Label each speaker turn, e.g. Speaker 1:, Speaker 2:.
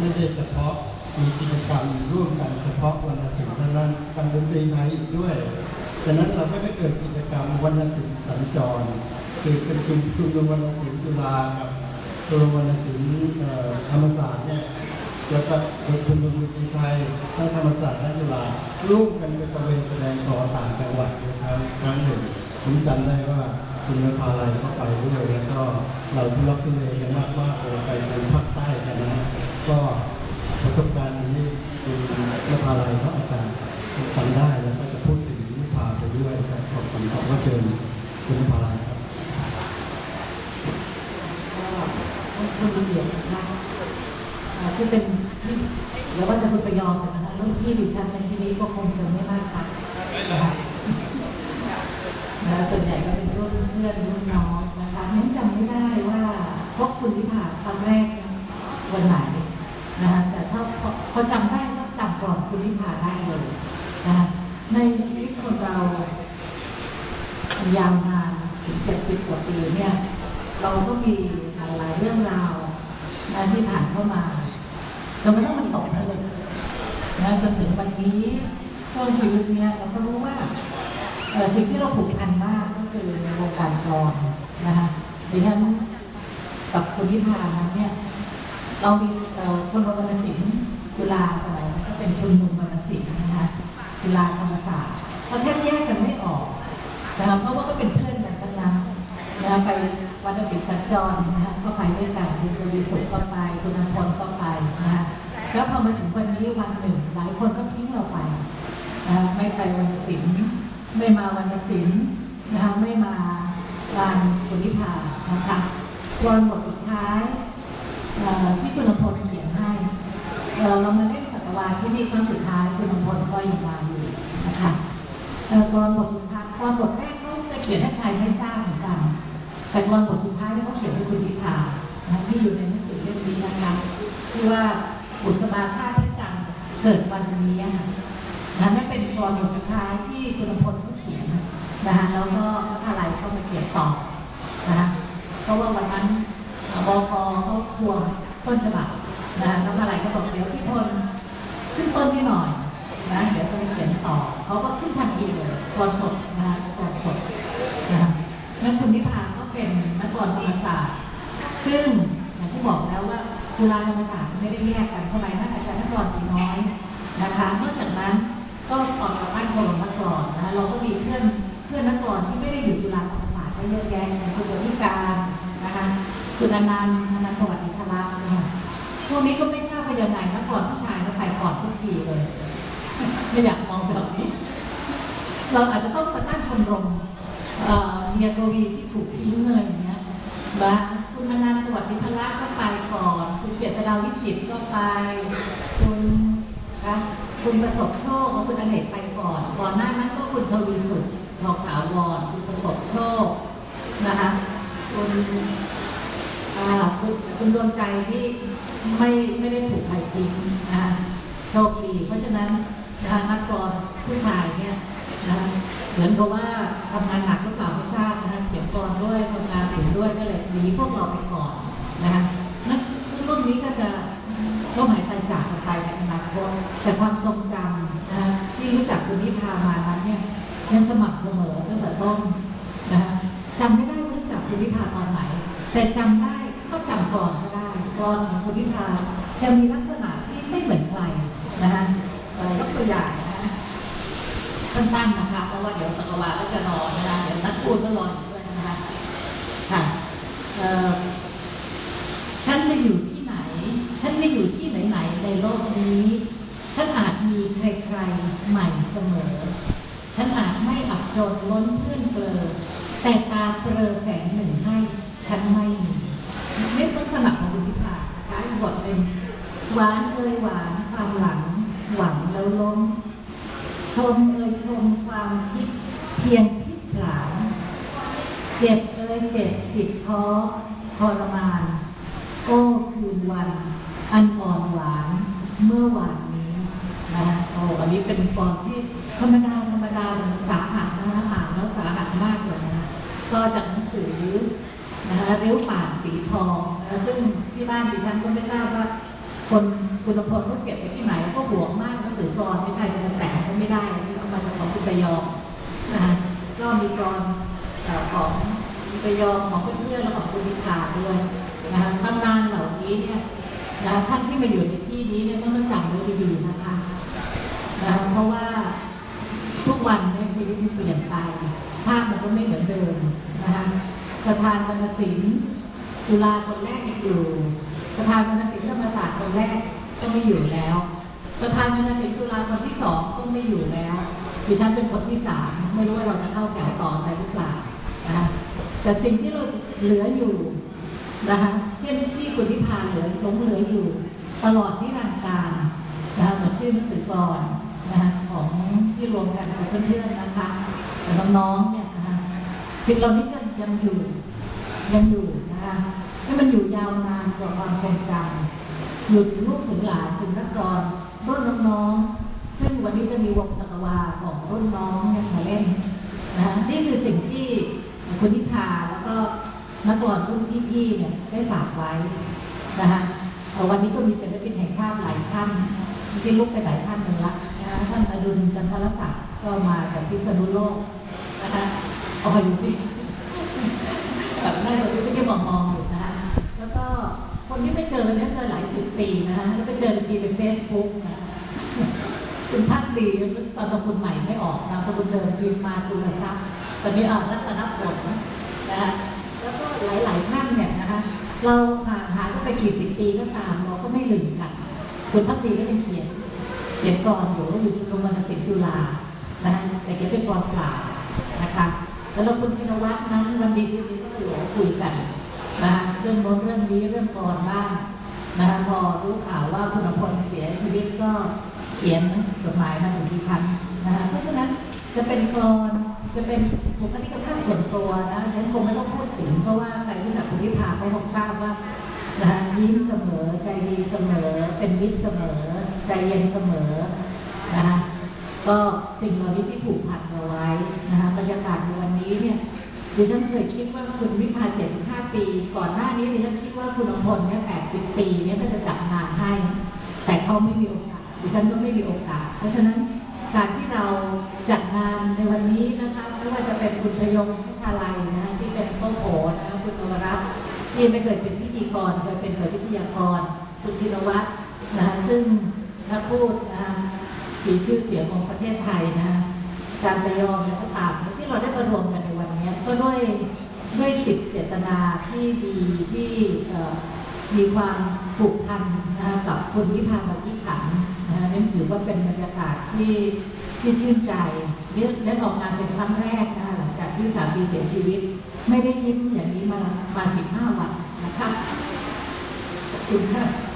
Speaker 1: ไม่ได้เฉพาะมีกิจกรรมร่วมกันเฉพาะวันศิลป์เท่านั้นการดนตรีไทยอีกด้วยดังนั้นเราก็จะเกิดกิจกรรมวันศิลป์สัญจรคือเป็นกลุ่มกลุ่มวันศิลป์จุฬากับกลุ่มวันศิลป์ธรรมศาสตร์เนี่ยแล้วก็กลุ่มดนตรีไทยทั้งธรรมศาสตร์และจุฬาร่วมกันไปตะเวนแสดงต่อต่างจังหวัดนะครับครั้งหนึ่งผมจำได้ว่าคุณนภาลัยก็ไปด้วยแล้วก็เราทุลักทุเลกันมากมากๆไปทางภาคใต้ ก็ประสบการณ์นี้คุณนภาลัยเขาอาจารย์จำได้แล้วก็จะพูดถึงนิพาไปด้วยครับขอบคุณครับว่าเชิญคุณนภาลัยครับ
Speaker 2: ก็คุณระเบียบนะคะอ่าที่เป็นที่เดี๋ยวว่าจะคุณประยอมกันนะคะรุ่นพี่ดิฉันในที่นี้ก็คงจะไม่มากค่ะนะคะนะส่วนใหญ่ก็เป็นรุ่นเพื่อนรุ่นน้องนะคะนั้นจำไม่ได้ว่าพบคุณวิภาครั้งแรกวันไหน นะคะแต่ถ้าจำได้ก็จำก่อนคุณวิภาได้เลยนะคะในชีวิตคนเรายาวนานถึงเจ็ดสิบกว่าปีเนี่ย เราก็มีหลายเรื่องราวนะที่ผ่านเข้ามาเราไม่ต้องมันตกผลึกนะจนถึงวันนี้ช่วงชีวิตเนี่ยเราก็รู้ว่าสิ่งที่เราผูกพันมากก็คือในวงการกลอนนะคะดิฉันกับคุณพิพานเนี่ย เรามีเอ่อชมรมวรรณศิลป์จุฬาสมัยนั้นก็เป็นชุมนุมวรรณศิลป์นะคะจุฬาธรรมศาสตร์เราแทบแยกกันไม่ออกนะครับเพราะว่าก็เป็นเพื่อนกันทั้งนั้นนะไปวันอภิสัญจรนะฮะก็ไปด้วยกันคุณกวีสุขก็ไปคุณอภรก็ไปนะฮะแล้วพอมาถึงวันนี้วันหนึ่ง หลายคนก็ทิ้งเราไปนะฮะไม่ไปวันศิลป์ไม่มาวันศิลป์นะคะไม่มาลานสุนิพานะคะวันบทสุดท้าย ที่คุณอภรเขียนให้เอ่อเรามาเล่นสัตวาที่นี่ครั้งสุดท้ายคุณอภรก็ยังมาอยู่นะคะเอ่อกรบทสุดท้ายกรบทแรกเขาจะเขียนให้ใครไม่ทราบเหมือนกันแต่กรบทสุดท้ายเนี่ยเขาเขียนให้คุณพิธานะที่อยู่ในหนังสือเล่มนี้นะคะที่ว่าบุษบาท่าพระจันทร์เกิดวันนี้นะนั่นเป็นกรบทสุดท้ายที่คุณพลเขาเขียนนะคะแล้วก็พระอะไรเข้ามาเขียนต่อนะคะเพราะว่าวันนั้นบกเขาทวง ต้นฉบับนะแล้วอะไรก็บอกเดี๋ยวพี่พลขึ้นต้นนิดหน่อยนะเดี๋ยวจะไปเขียนต่อเขาก็ขึ้นทันทีเลยกรสดนะคะกรสดนะคะแล้วคุณนิพาก็เป็นนักกรธรรมศาสตร์ซึ่งอย่างที่บอกแล้วว่าจุฬาธรรมศาสตร์ไม่ได้แยกกันสมัยนั้นอาจารย์นักกรสีน้อยนะคะนอกจากนั้นก็ต่อจากบ้านโคลนักกรนะคะเราก็มีเพื่อนเพื่อนนักกรที่ไม่ได้อยู่จุฬาธรรมศาสตร์ก็เยอะแยะอย่างคุณวิการนะคะคุณอนันต์อนันต์สวัสดิธ รานะคะพวกนี้ก็ไม่ทราบว่ายังไงนะก่อนผู้ชายก็ไปก่อนทุกทีเลย ไม่อยากมองแบบนี้ เราอาจจะต้องมาตั้งชมรมเอ่อเมียกวีที่ถูกทิ้งอะไรอย่างเงี้ยนะคุณอนันสวัสดิพละก็ไปก่อน คุณเกียรติดาวิจิตก็ไป คุณนะคุณประสบโชคกับคุณอเนกไปก่อน ก่อนหน้านั้นก็คุณทวีสุขทองขาวรคุณประสบโชคนะคะคุณ คุณคุณดวงใจที่ไม่ไม่ได้ถูกใครทิ้งนะโชคดี เพราะฉะนั้นทางนักกรผู้ชายเนี่ยนะเหมือนกับว่าทำงานหนักหรือเปล่าไม่ทราบนะเขียนกรด้วยทำงานถึงด้วยก็เลยหนีพวกเราไปก่อนนะคะนักรุ่นนี้ก็จะก็หายตายจากกันไปในอนาคตแต่ความทรงจำนะที่รู้จักคุณนิพามานั้นเนี่ยยังสม่ำเสมอตั้งแต่ต้นนะจำไม่ได้รู้จักคุณนิพาตอนไหน แต่จำได้ กรก็ได้กรของคุณพิพาจะมีลักษณะที่ไม่เหมือนใครนะคะยกตัวอย่างนะสั้นๆนะคะ เพราะว่าเดี๋ยวสักวาก็จะรอนะคะ เดี๋ยวนักพูดก็รออยู่ด้วยนะคะค่ะเอ่อฉันจะอยู่ที่ไหน ฉันจะอยู่ที่ไหนๆในโลกนี้ ฉันอาจมีใครๆใหม่เสมอ ฉันอาจไม่อับจนล้นเพื่อนเกลอแต่ตาเปลอแสงหนึ่งให้ ฉันไม่มีไม่ลักษณะของบุญพิพานะคะอีกบทเป็นหวานเอ่ยหวานความหลัง หวังแล้วล้ม ชมเอ่ยชมความคิดเพียงพิษหลานเจ็บเอ่ยเจ็บจิต ท้อทรมาน โอ้คืนวัน อันอ่อนหวานเมื่อวานนี้นะคะโอ้อันนี้เป็นกรที่ธรรมดาธรรมดาสาหัสนะคะอ่านแล้วสาหัสมากเลยนะคะก็จากหนังสือนะคะเรี้ยวป่าสีทองนะซึ่งที่บ้านดิฉันก็ไม่ทราบว่า คนคุณพลก็เก็บไปที่ไหนก็ห่วงมากหนังสือกรไม่ใครจะมาแตะก็ไม่ได้ที่เอามาจากของคุณประยอมนะคะก็มีกรอ่อของ ระยอมของเพื่อนๆและของคุณวิภาด้วยนะคะตำนานเหล่านี้เนี่ยนะคะท่านที่มาอยู่ในที่นี้เนี่ยต้องจำไว้ดีๆนะคะนะคะเพราะว่าทุกวันเนี่ยชีวิตมันเปลี่ยนไปภาพมันก็ไม่เหมือนเดิมนะคะประธานวรรณศิลป์จุฬาคนแรกยังอยู่ ประธานวรรณศิลป์ธรรมศาสตร์คนแรกก็ไม่อยู่แล้ว ประธานวรรณศิลป์จุฬาคนที่สองก็ไม่อยู่แล้วดิฉันเป็นคนที่สามไม่รู้ว่าเราจะเข้าแถวต่อไปหรือเปล่านะคะ แต่สิ่งที่เราเหลืออยู่นะคะเช่นที่คุณพิพาเหลือหลงเหลืออยู่ ตลอดที่รันดร์การนะคะเหมือนชื่อหนังสือกรนะคะของที่รวมกันกับเพื่อนๆนะคะแต่น้องๆเนี่ยนะคะสิ่งเหล่านี้ยังยังอยู่ยังอยู่นะคะให้มันอยู่ยาวนานกว่าความทรงจำอยู่ถึงลูกถึงหลานถึงนักกรองรุ่นน้องๆซึ่งวันนี้จะมีวงสักวาของรุ่นน้องเนี่ยมาเล่นนะคะนี่คือสิ่ง คุณนิพาแล้วก็นักร้องรุ่นพี่ๆเนี่ยได้ฝากไว้นะคะวันนี้ก็มีศิลปินแห่งชาติหลายท่านที่ลุกไปหลายท่านหนึ่งละนะคะท่านอดุลจันทรศักดิ์ก็มาจากพิษณุโลกนะคะเอาไปอยู่ที่แบบได้เราไม่ได้มองมองอยู่นะคะแล้วก็คนที่ไม่เจอเนี่ยเจอหลายสิบปีนะฮะแล้วไปเจอทีในเฟซบุ๊กนะคุณพักดีตอนตะคุณใหม่ไม่ออกนามสกุลเดิมพิมมาตุลทรัพย์ ตอนนี้อ่ารัตนผลนะฮะแล้วก็หลาย ๆ ท่านเนี่ยนะคะเราห่างหายกันไปกี่สิบปีก็ตามเราก็ไม่ลืมกันคุณพักดีก็ยังเขียนเขียนกรอยู่แล้วอยู่โรงพยาบาลศิลป์จุฬานะฮะแต่เขียนเป็นกรเปล่านะคะแล้วเราคุณพินวัฒน์นั้นวันดีที่นี้ก็อยู่คุยกันนะเรื่องโน้นเรื่องนี้เรื่องกรบ้างนะคะพอรู้ข่าวว่าคุณพลเสียชีวิตก็เขียนจดหมายมาถึงดิฉันนะคะเพราะฉะนั้นจะเป็นกรอ จะเป็นบุคลิกภาพส่วนตัวนะฉันคงไม่ต้องพูดถึง เพราะว่าใครรู้จักคุณพิพาก็คงทราบว่านะยิ้มเสมอใจดีเสมอ เป็นมิตรเสมอ ใจเย็นเสมอนะคะก็สิ่งเหล่านี้ที่ผูกพันเราไว้นะคะบรรยากาศในวันนี้เนี่ยดิฉันเคยคิดว่าคุณวิพา75 ปี ก่อนหน้านี้ดิฉันคิดว่าคุณอมพลเนี่ย80 ปีเนี่ยก็จะจัดงานให้ แต่เขาไม่มีโอกาสดิฉันก็ไม่มีโอกาส เพราะฉะนั้น การที่เราจัดงานในวันนี้นะคะไม่ว่าจะเป็นคุณพยงพิชาลัยนะที่เป็นโต๊ะโผนะคะคุณนวรัตน์ที่ไม่เคยเป็นพิธีกรเคยเป็นเผยวิทยากรคุณธินวัฒน์นะคะซึ่งนักพูดนะคะมีชื่อเสียงของประเทศไทยนะการประยอมและก็ตามที่เราได้มารวมกันในวันนี้ก็ด้วยด้วยจิตเจตนาที่ดีที่มีความผูกพันนะกับคนที่พามาที่ขัน นะคะนั่นถือว่าเป็นบรรยากาศที่ที่ชื่นใจนี่ได้ออกงานเป็นครั้งแรกนะหลังจากที่สามีเสียชีวิต ไม่ได้ยิ้มอย่างนี้มามาสิบห้าวันนะคะขอบคุณค่ะ